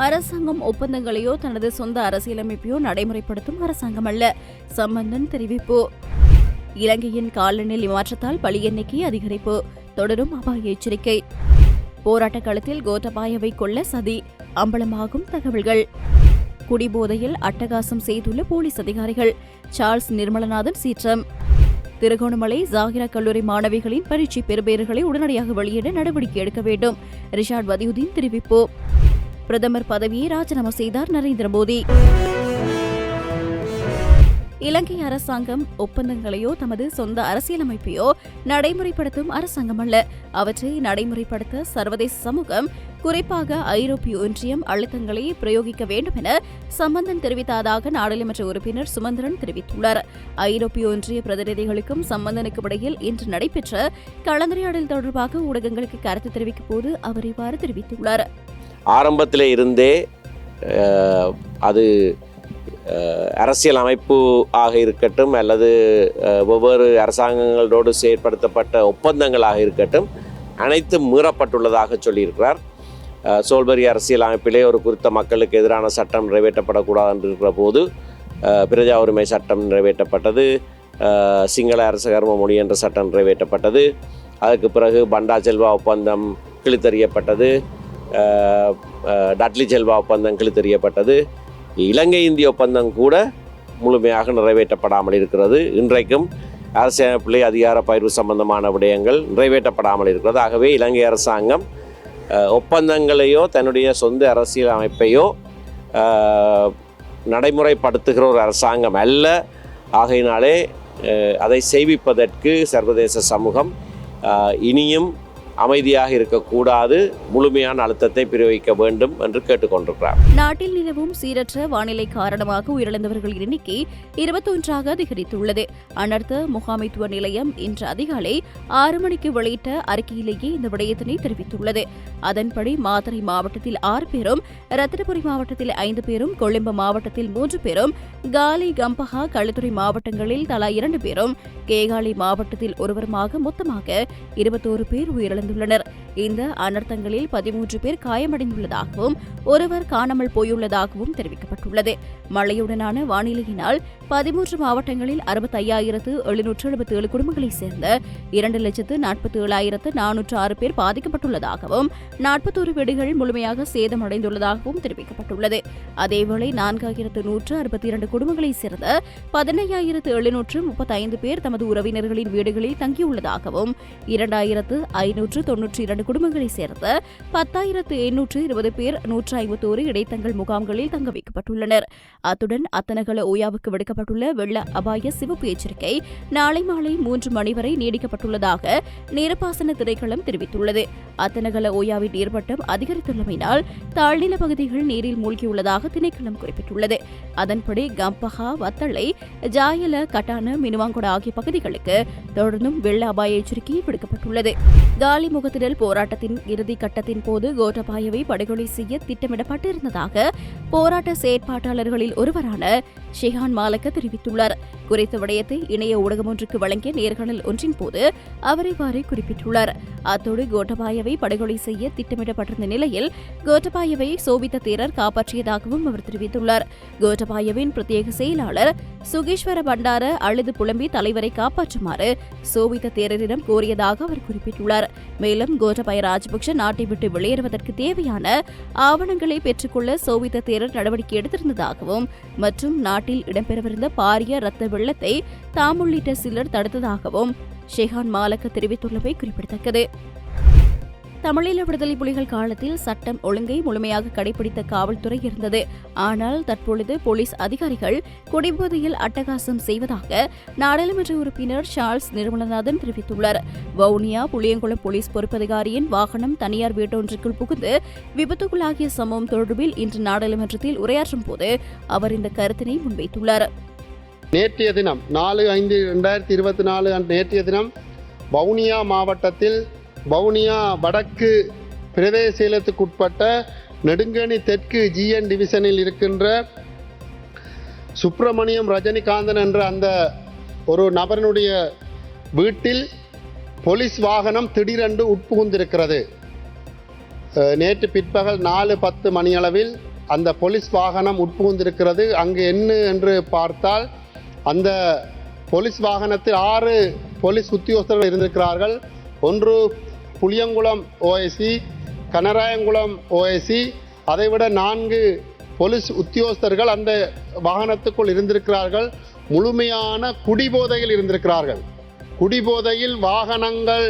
அரசாங்கம் ஒப்பந்தங்களையோ தனது சொந்த அரசியலமைப்பையோ நடைமுறைப்படுத்தும் அரசாங்கம் அல்ல. சம்பந்தன் தெரிவிப்பு. இலங்கையின் காலநிலை மாற்றத்தால் பலி எண்ணிக்கை அதிகரிப்பு. தொடரும் அபாய எச்சரிக்கை. போராட்ட களத்தில் கோத்தபாயவை கொல்ல சதி. அம்பலமாகும் தகவல்கள். குடிபோதையில் அட்டகாசம் செய்துள்ள போலீஸ் அதிகாரிகள். சார்ல்ஸ் நிர்மலநாதன் சீற்றம். திருகோணமலை ஜாகிரா கல்லூரி மாணவிகளின் பரீட்சை பெறுபேறுகளை உடனடியாக வெளியிட நடவடிக்கை எடுக்க வேண்டும். ரிஷாட் வதியுதீன் தெரிவிப்பு. பிரதமர் பதவியை ராஜினாமா செய்தார் நரேந்திர மோடி. இலங்கை அரசாங்கம் ஒப்பந்தங்களையோ தமது சொந்த அரசியலமைப்பையோ நடைமுறைப்படுத்தும் அரசாங்கம் அல்ல. அவற்றை நடைமுறைப்படுத்த சர்வதேச சமூகம் குறிப்பாக ஐரோப்பிய ஒன்றியம் அழுத்தங்களை பிரயோகிக்க வேண்டும் என சம்பந்தன் தெரிவித்ததாக நாடாளுமன்ற உறுப்பினர் சுமந்திரன் தெரிவித்துள்ளார். ஐரோப்பிய ஒன்றிய பிரதிநிதிகளுக்கும் சம்பந்தனுக்கும் இடையில் இன்று நடைபெற்ற கலந்துரையாடல் தொடர்பாக ஊடகங்களுக்கு கருத்து தெரிவிக்கும் போது அவர் இவ்வாறு தெரிவித்துள்ளார். ஆரம்பத்தில் இருந்தே அது அரசியல் அமைப்பு ஆக இருக்கட்டும் அல்லது ஒவ்வொரு அரசாங்கங்களோடு செயற்படுத்தப்பட்ட ஒப்பந்தங்களாக இருக்கட்டும் அனைத்தும் மீறப்பட்டுள்ளதாக சொல்லியிருக்கிறார். சோல்பரி அரசியல் அமைப்பிலே ஒரு குறித்த மக்களுக்கு எதிரான சட்டம் நிறைவேற்றப்படக்கூடாது என்று இருக்கிற போது பிரஜா உரிமை சட்டம் நிறைவேற்றப்பட்டது சிங்கள அரச கர்ம மொழி என்ற சட்டம் நிறைவேற்றப்பட்டது அதுக்கு பிறகு பண்டா செல்வா ஒப்பந்தம் கிழித்தறியப்பட்டது டட்லி செல்வா ஒப்பந்தம் தெரியப்பட்டது. இலங்கை இந்திய ஒப்பந்தம் கூட முழுமையாக நிறைவேற்றப்படாமல் இருக்கிறது. இன்றைக்கும் அரசியலமைப்பிலே அதிகார பயிர்வு சம்பந்தமான விடயங்கள் நிறைவேற்றப்படாமல் இருக்கிறது. ஆகவே இலங்கை அரசாங்கம் ஒப்பந்தங்களையோ தன்னுடைய சொந்த அரசியல் அமைப்பையோ நடைமுறைப்படுத்துகிற ஒரு அரசாங்கம் அல்ல. ஆகையினாலே அதை செய்விப்பதற்கு சர்வதேச சமூகம் இனியும் அமைதியாக இருக்கக்கூடாது. முழுமையான அழுத்தத்தை பிரிவிக்க வேண்டும் என்று கேட்டுக்கொண்டிருக்கிறார். நாட்டில் நிலவும் சீரற்ற வானிலை காரணமாக உயிரிழந்தவர்களின் எண்ணிக்கை இருபத்தொன்றாக அதிகரித்துள்ளது. அனர்த்த முகாமைத்துவ நிலையம் இன்று அதிகாலை ஆறு மணிக்கு வெளியிட்ட அறிக்கையிலேயே இந்த விடயத்தினை தெரிவித்துள்ளது. அதன்படி மாத்தறை மாவட்டத்தில் ஆறு பேரும் ரத்தினபுரி மாவட்டத்தில் ஐந்து பேரும் கொழும்பு மாவட்டத்தில் மூன்று பேரும் காலி கம்பஹா களுத்துறை மாவட்டங்களில் தலா இரண்டு பேரும் கேகாலி மாவட்டத்தில் ஒருவருமாக மொத்தமாக இருபத்தோரு பேர் உயிரிழந்துள்ளனர் இந்த அனர்த்தங்களில் பதிமூன்று பேர் காயமடைந்துள்ளதாகவும் ஒருவர் காணாமல் போயுள்ளதாகவும் தெரிவிக்கப்பட்டுள்ளது. மழையுடனான வானிலையினால் பதிமூன்று மாவட்டங்களில் அறுபத்தையாயிரத்து எழுநூற்று எழுபத்தி ஏழு குடும்பங்களைச் சேர்ந்த இரண்டு லட்சத்து நாற்பத்தி ஏழாயிரத்து நானூற்று ஆறு பேர் பாதிக்கப்பட்டுள்ளதாகவும் நாற்பத்தோரு வீடுகள் முழுமையாக சேதமடைந்துள்ளதாகவும் தெரிவிக்கப்பட்டுள்ளது. அதேவேளை நான்காயிரத்து நூற்று அறுபத்தி இரண்டு குடும்பங்களைச் சேர்ந்த பதினையாயிரத்து எழுநூற்று முப்பத்தைந்து பேர் தமது உறவினர்களின் வீடுகளில் தங்கியுள்ளதாகவும் இரண்டாயிரத்து ஐநூற்று தொன்னூற்றி இரண்டு குடும்பங்களைச் சேர்ந்த பத்தாயிரத்து எண்ணூற்று இருபது பேர் நூற்று ஐம்பத்தோரு இடைத்தங்கள் முகாம்களில் தங்க வைக்கப்பட்டுள்ளனர். அத்துடன் அத்தனகல ஓயாவுக்கு விடுக்கப்பட்டுள்ள வெள்ள அபாய சிவப்பு எச்சரிக்கை நாளை மாலை மூன்று மணி வரை நீடிக்கப்பட்டுள்ளதாக நீர்ப்பாசன திரைக்களம் தெரிவித்துள்ளது. அத்தனகல ஓயாவின் நீர்மட்டம் அதிகரித்துள்ளமையினால் தாழ்நில பகுதிகள் நீரில் மூழ்கியுள்ளதாக திணைக்களம் குறிப்பிட்டுள்ளது. அதன்படி கம்பஹா வத்தளை ஜாயல கட்டான மினுவாங்கொட ஆகிய பகுதிகளுக்கு தொடர்ந்தும் வெள்ள அபாய எச்சரிக்கை விடுக்கப்பட்டுள்ளது. காலி முகத்திடல் போராட்டத்தின் இறுதி கட்டத்தின் போது கோட்டபாயவை படுகொலை செய்ய திட்டமிடப்பட்டிருந்ததாக போராட்ட செயற்பாட்டாளர்களில் ஒருவரான ஷிஹான் மாலக்க தெரிவித்துள்ளார். குறித்த விடயத்தை இணைய ஊடகம் ஒன்றுக்கு வழங்கிய நேர்காணல் ஒன்றின் போது அவர் இவ்வாறு குறிப்பிட்டுள்ளார். அத்தோடு கோட்டபாயவை படுகொலை செய்ய திட்டமிடப்பட்டிருந்த நிலையில் கோட்டபாயவை சோபித்த தேரர் காப்பாற்றியதாகவும் அவர் தெரிவித்துள்ளார். கோட்டபாயவின் பிரத்யேக செயலாளர் சுகேஸ்வர பண்டார அழுது புலம்பி தலைவரை காப்பாற்றுமாறு சோபித்த தேரரிடம் கோரியதாக அவர் குறிப்பிட்டுள்ளார். மேலும் கோட்டபாய ராஜபக்ஷ நாட்டை விட்டு வெளியேறுவதற்கு தேவையான ஆவணங்களை பெற்றுக்கொள்ள சோபித்த தேரர் நடவடிக்கை எடுத்திருந்ததாகவும் மற்றும் நாட்டில் இடம்பெறவிருந்த பாரிய ரத்த வெள்ளத்தை தாம் உள்ளிட்ட சிலர் தடுத்ததாகவும் ஷெஹான் மாலக்க தெரிவித்துள்ளமை குறிப்பிடத்தக்கது. தமிழீழ விடுதலை புலிகள் காலத்தில் சட்டம் ஒழுங்கை முழுமையாக கடைபிடித்த காவல்துறை இருந்தது. ஆனால் தற்பொழுது போலீஸ் அதிகாரிகள் குடிபோதையில் அட்டகாசம் செய்வதாக நாடாளுமன்ற உறுப்பினர் சார்ல்ஸ் நிர்மலநாதன் தெரிவித்துள்ளார். வவுனியா புளியங்குளம் போலீஸ் பொறுப்பதிகாரியின் வாகனம் தனியார் வீட்டொன்றுக்குள் புகுந்து விபத்துக்குள்ளாகிய சம்பவம் தொடர்பில் இன்று நாடாளுமன்றத்தில் உரையாற்றும் போது அவர் இந்த கருத்தினை முன்வைத்துள்ளார். நேற்றைய தினம் நாலு ஐந்து ரெண்டாயிரத்தி இருபத்தி நாலு அன்று நேற்றைய தினம் வவுனியா மாவட்டத்தில் வவுனியா வடக்கு பிரதேசத்துக்குட்பட்ட நெடுங்கணி தெற்கு ஜிஎன் டிவிஷனில் இருக்கின்ற சுப்பிரமணியம் ரஜினிகாந்தன் என்ற அந்த ஒரு நபரினுடைய வீட்டில் போலீஸ் வாகனம் திடீரென்று உட்புகுந்திருக்கிறது. நேற்று பிற்பகல் நாலு பத்து மணியளவில் அந்த போலீஸ் வாகனம் உட்புகுந்திருக்கிறது. அங்கு என்ன என்று பார்த்தால் அந்த போலீஸ் வாகனத்தில் ஆறு போலீஸ் உத்தியோகஸ்தர்கள் இருந்திருக்கிறார்கள். ஒன்று புளியங்குளம் ஓஎஸ்சி கனராயங்குளம் ஓஎஸ்சி அதைவிட நான்கு போலீஸ் உத்தியோகஸ்தர்கள் அந்த வாகனத்துக்குள் இருந்திருக்கிறார்கள். முழுமையான குடிபோதையில் இருந்திருக்கிறார்கள். குடிபோதையில் வாகனங்கள்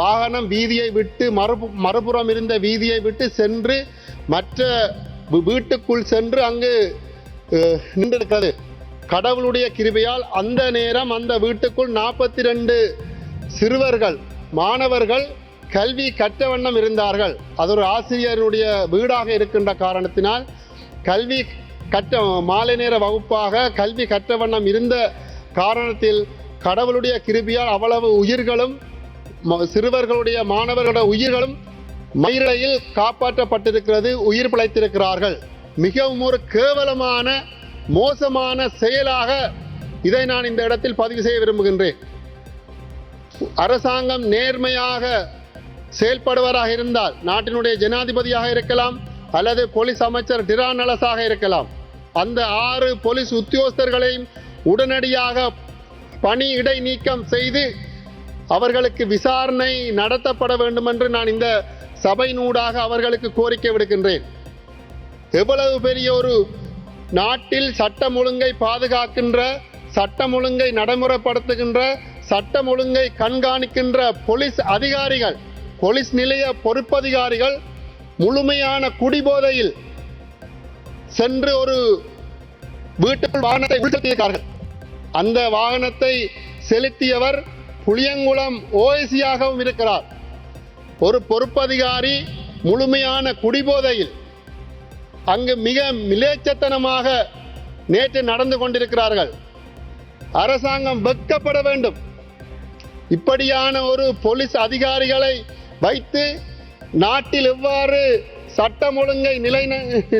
வாகனம் வீதியை விட்டு மறுபு மறுபுறம் இருந்த வீதியை விட்டு சென்று மற்ற வீட்டுக்குள் சென்று அங்கு நின்றிருக்கிறது. கடவுளுடைய கிருபையால் அந்த நேரம் அந்த வீட்டுக்குள் நாற்பத்தி ரெண்டு சிறுவர்கள் மாணவர்கள் கல்வி கற்ற வண்ணம் இருந்தார்கள். அது ஒரு ஆசிரியருடைய வீடாக இருக்கின்ற காரணத்தினால் கல்வி கற்ற மாலை நேர வகுப்பாக கல்வி கற்ற வண்ணம் இருந்த காரணத்தில் கடவுளுடைய கிருபியால் அவ்வளவு உயிர்களும் ம- சிறுவர்களுடைய மாணவர்களுடைய உயிர்களும் மயிரிழையில் காப்பாற்றப்பட்டிருக்கிறது உயிர் பிழைத்திருக்கிறார்கள். மிகவும் ஒரு கேவலமான மோசமான செயலாக இதை நான் இந்த இடத்தில் பதிவு செய்ய விரும்புகின்றேன். அரசாங்கம் நேர்மையாக செயல்படுவராக இருந்தால் நாட்டினுடைய ஜனாதிபதியாக இருக்கலாம் அல்லது போலீஸ் அமைச்சர் டிரான் அலசாக இருக்கலாம். அந்த ஆறு போலீஸ் உத்தியோகஸ்தர்களையும் உடனடியாக பணி இடை நீக்கம் செய்து அவர்களுக்கு விசாரணை நடத்தப்பட வேண்டும் என்று நான் இந்த சபையினூடாக அவர்களுக்கு கோரிக்கை விடுக்கின்றேன். எவ்வளவு பெரிய ஒரு நாட்டில் சட்டம் ஒழுங்கை பாதுகாக்கின்ற சட்டம் ஒழுங்கை நடைமுறைப்படுத்துகின்ற சட்டம் ஒழுங்கை கண்காணிக்கின்ற போலீஸ் அதிகாரிகள் போலீஸ் நிலைய பொறுப்பதிகாரிகள் முழுமையான குடிபோதையில் சென்று ஒரு வீட்டுக்குள் வாகனத்தை உள்செலுத்தியிருக்கார்கள் அந்த வாகனத்தை செலுத்தியவர் புளியங்குளம் ஓஎசியாகவும் இருக்கிறார். ஒரு பொறுப்பதிகாரி முழுமையான குடிபோதையில் அங்கு மிக மிலேச்சத்தனமாக நேற்று நடந்து கொண்டிருக்கிறார்கள். அரசாங்கம் வெட்கப்பட வேண்டும். இப்படியான ஒரு போலீஸ் அதிகாரிகளை வைத்து நாட்டில் எவ்வாறு சட்டம் ஒழுங்கை நிலை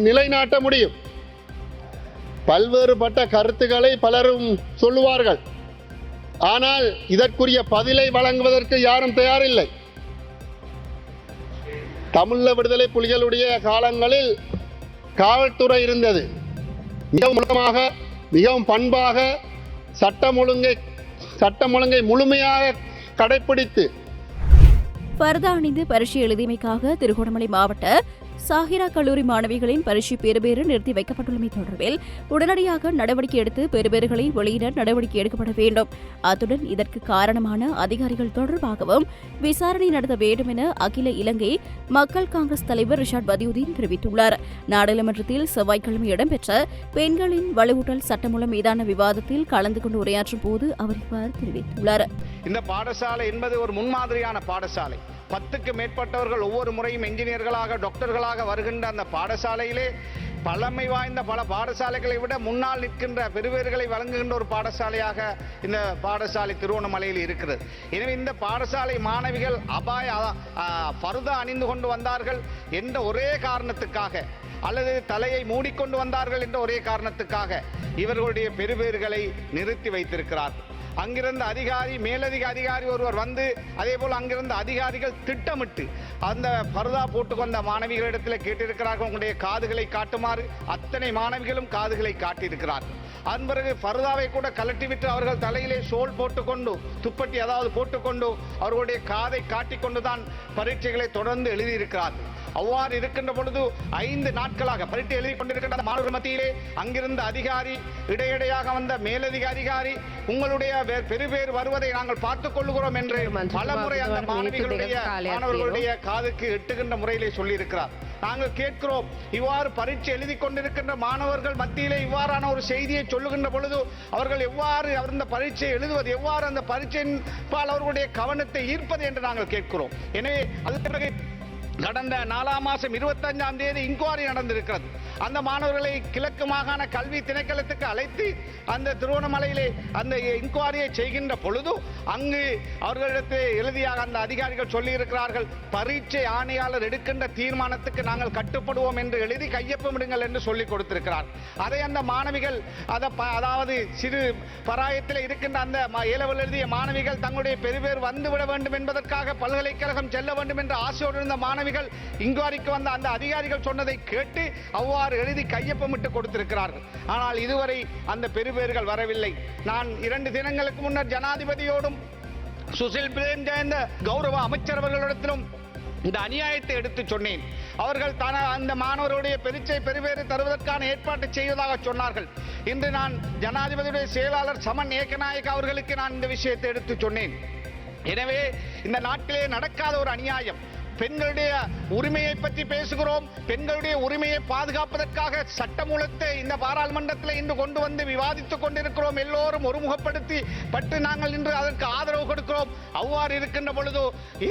நிலைநாட்ட முடியும்? பல்வேறுபட்ட கருத்துக்களை பலரும் சொல்லுவார்கள். ஆனால் இதற்குரிய பதிலை வழங்குவதற்கு யாரும் தயாரில்லை. தமிழ விடுதலை புலிகளுடைய காலங்களில் காவல்துறை இருந்தது. மிகவும் ஒழுக்கமாக மிகவும் பண்பாக சட்டம் ஒழுங்கை சட்டம் ஒழுங்கை முழுமையாக கடைப்பிடித்து பர்தா அணிந்து பரீட்சை எழுதியமைக்காக திருகோணமலை மாவட்ட சாஹிரா கல்லூரி மாணவிகளின் பரீட்சை பெறுபேறு நிறுத்தி வைக்கப்பட்டுள்ளமை தொடர்பில் உடனடியாக நடவடிக்கை எடுத்து பெறுபேறுகளை வெளியிட நடவடிக்கை எடுக்கப்பட வேண்டும். அத்துடன் இதற்கு காரணமான அதிகாரிகள் தொடர்பாகவும் விசாரணை நடத்த வேண்டும் என அகில இலங்கை மக்கள் காங்கிரஸ் தலைவர் ரிஷாட் பதியுதீன் தெரிவித்துள்ளார். நாடாளுமன்றத்தில் செவ்வாய்க்கிழமை இடம்பெற்ற பெண்களின் வலுவூட்டல் சட்டமூலம் மீதான விவாதத்தில் கலந்து கொண்டு உரையாற்றும் போது அவர் இவ்வாறு தெரிவித்துள்ளார். இந்த பாடசாலை என்பது ஒரு முன்மாதிரியான பாடசாலை. பத்துக்கு மேற்பட்டவர்கள் ஒவ்வொரு முறையும் என்ஜினியர்களாக டாக்டர்களாக வருகின்ற அந்த பாடசாலையிலே பழமை வாய்ந்த பல பாடசாலைகளை விட முன்னால் நிற்கின்ற பெருவேர்களை வழங்குகின்ற ஒரு பாடசாலையாக இந்த பாடசாலை திருவண்ணாமலையில் இருக்கிறது. எனவே இந்த பாடசாலை மாணவிகள் அபாய பருதா அணிந்து கொண்டு வந்தார்கள் என்ற ஒரே காரணத்துக்காக அல்லது தலையை மூடிக்கொண்டு வந்தார்கள் என்ற ஒரே காரணத்துக்காக இவர்களுடைய பெருவேர்களை நிறுத்தி வைத்திருக்கிறார்கள். அங்கிருந்த அதிகாரி மேலதிக அதிகாரி ஒருவர் வந்து அதே போல் அங்கிருந்த அதிகாரிகள் திட்டமிட்டு அந்த பருதா போட்டு வந்த மாணவிகளிடத்தில் கேட்டிருக்கிறார்கள். உங்களுடைய காதுகளை காட்டுமாறு. அத்தனை மாணவிகளும் காதுகளை காட்டியிருக்கிறார்கள் அதன் பிறகு பருதாவை கூட கலட்டிவிட்டு அவர்கள் தலையிலே ஷோல் போட்டுக்கொண்டு துப்பட்டி அதாவது போட்டுக்கொண்டு அவர்களுடைய காதை காட்டிக்கொண்டு தான் பரீட்சைகளை தொடர்ந்து எழுதியிருக்கிறார்கள். அவ்வாறு இருக்கின்ற பொழுது ஐந்து நாட்களாக பரீட்சை எழுதி கொண்டிருக்கின்ற அந்த மாணவர் மத்தியிலே அங்கிருந்த அதிகாரி இடையிடையாக வந்த மேலதிக அதிகாரி உங்களுடைய பெருபேர் வருவதை நாங்கள் பார்த்துக் கொள்கிறோம் என்று பல முறை அந்த மாணவிகளுடைய மாணவர்களுடைய காதுக்கு எட்டுகின்ற முறையிலே சொல்லியிருக்கிறார். நாங்கள் கேட்கிறோம் இவ்வாறு பரீட்சை எழுதி கொண்டிருக்கின்ற மாணவர்கள் மத்தியிலே இவ்வாறான ஒரு செய்தியை சொல்லுகின்ற பொழுது அவர்கள் எவ்வாறு அவர் இந்த பரீட்சை எழுதுவது எவ்வாறு அந்த பரீட்சையின் பால் அவர்களுடைய கவனத்தை ஈர்ப்பது என்று நாங்கள் கேட்கிறோம். எனவே அதற்கு கடந்த நாலாம் மாதம் இருபத்தஞ்சாம் தேதி இன்குவாரி நடந்திருக்கிறது. அந்த மாணவர்களை கிழக்கு மாகாண கல்வி திணைக்களத்துக்கு அழைத்து அந்த திருவண்ணாமலையிலே அந்த இன்குவாரியை செய்கின்ற பொழுது அங்கு அவர்களிடத்தில் எழுதியாக அந்த அதிகாரிகள் சொல்லியிருக்கிறார்கள் பரீட்சை ஆணையாளர் எடுக்கின்ற தீர்மானத்துக்கு நாங்கள் கட்டுப்படுவோம் என்று எழுதி கையொப்பமிடுங்கள் என்று சொல்லிக் கொடுத்திருக்கிறார். அதை அந்த மாணவிகள் அதை ப- அதாவது சிறு பராயத்தில் இருக்கின்ற அந்த ம- எழுதிய மாணவிகள் தங்களுடைய பெருபேர் வந்துவிட வேண்டும் என்பதற்காக பல்கலைக்கழகம் செல்ல வேண்டும் என்ற ஆசையோடு இருந்த மாணவி மாணவிகள் இங்குவாரிக்கு வந்த அந்த அதிகாரிகள் சொன்னதை கேட்டு அவ்வாறு எழுதி கையொப்பமிட்டு கொடுத்திருக்கிறார்கள். ஆனால் இதுவரை அந்த பெறுபேறுகள் வரவில்லை. நான் இரண்டு தினங்களுக்கு முன்னர் ஜனாதிபதியோடும் சுசில் பிரேம் ஜெயந்த கௌரவ அமைச்சர் அவர்களிடத்திலும் இந்த அநியாயத்தை எடுத்து சொன்னேன். அவர்கள் தன அந்த மாணவருடைய பெருச்சை பெருவேறு தருவதற்கான ஏற்பாட்டை செய்வதாக சொன்னார்கள். இன்று நான் ஜனாதிபதியுடைய செயலாளர் சமன் ஏகநாயக் அவர்களுக்கு நான் இந்த விஷயத்தை எடுத்து சொன்னேன். எனவே இந்த நாட்டிலே நடக்காத ஒரு அநியாயம். பெண்களுடைய உரிமையை பற்றி பேசுகிறோம். பெண்களுடைய உரிமையை பாதுகாப்பதற்காக சட்டமூலத்தை இந்த பாராளுமன்றத்தில் இன்று கொண்டு வந்து விவாதித்துக் கொண்டிருக்கிறோம். எல்லோரும் ஒருமுகப்படுத்தி பட்டு நாங்கள் இன்று அதற்கு ஆதரவு கொடுக்கிறோம். அவ்வாறு இருக்கின்ற பொழுது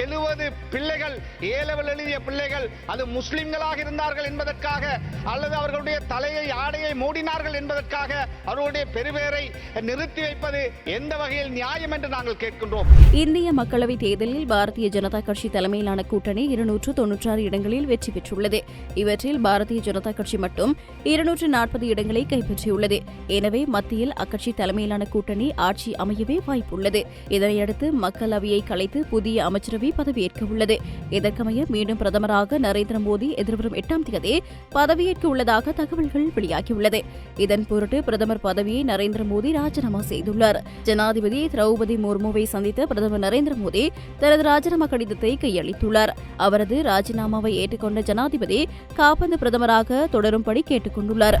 எழுபது பிள்ளைகள் ஏலவல் எழுதிய பிள்ளைகள் அது முஸ்லிம்களாக இருந்தார்கள் என்பதற்காக அல்லது அவர்களுடைய தலையை ஆடையை மூடினார்கள் என்பதற்காக அவர்களுடைய பெருவேரை நிறுத்தி வைப்பது எந்த வகையில் நியாயம் என்று நாங்கள் கேட்கின்றோம். இந்திய மக்களவைத் தேர்தலில் பாரதிய ஜனதா கட்சி தலைமையிலான கூட்டணி கூட்டணி இருநூற்று தொன்னூற்றாறு இடங்களில் வெற்றி பெற்றுள்ளது. இவற்றில் பாரதிய ஜனதா கட்சி மட்டும் இருநூற்று நாற்பது இடங்களை கைப்பற்றியுள்ளது. எனவே மத்தியில் அக்கட்சி தலைமையிலான கூட்டணி ஆட்சி அமையவே வாய்ப்புள்ளது. இதனையடுத்து மக்களவையை கலைத்து புதிய அமைச்சரவை பதவியேற்க உள்ளது இதற்கமைய மீண்டும் பிரதமராக நரேந்திர மோடி எதிர்வரும் எட்டாம் தேதி பதவியேற்க உள்ளதாக தகவல்கள் வெளியாகியுள்ளது. இதன் பொருட்டு பிரதமர் பதவியை நரேந்திர மோடி ராஜினாமா செய்துள்ளார். ஜனாதிபதி திரௌபதி முர்முவை சந்தித்த பிரதமர் நரேந்திர மோடி தனது ராஜினாமா கடிதத்தை கையளித்துள்ளார். அவரது ராஜினாமாவை ஏற்றுக்கொண்ட ஜனாதிபதி காபந்து பிரதமராக தொடரும்படி கேட்டுக்கொண்டுள்ளார்.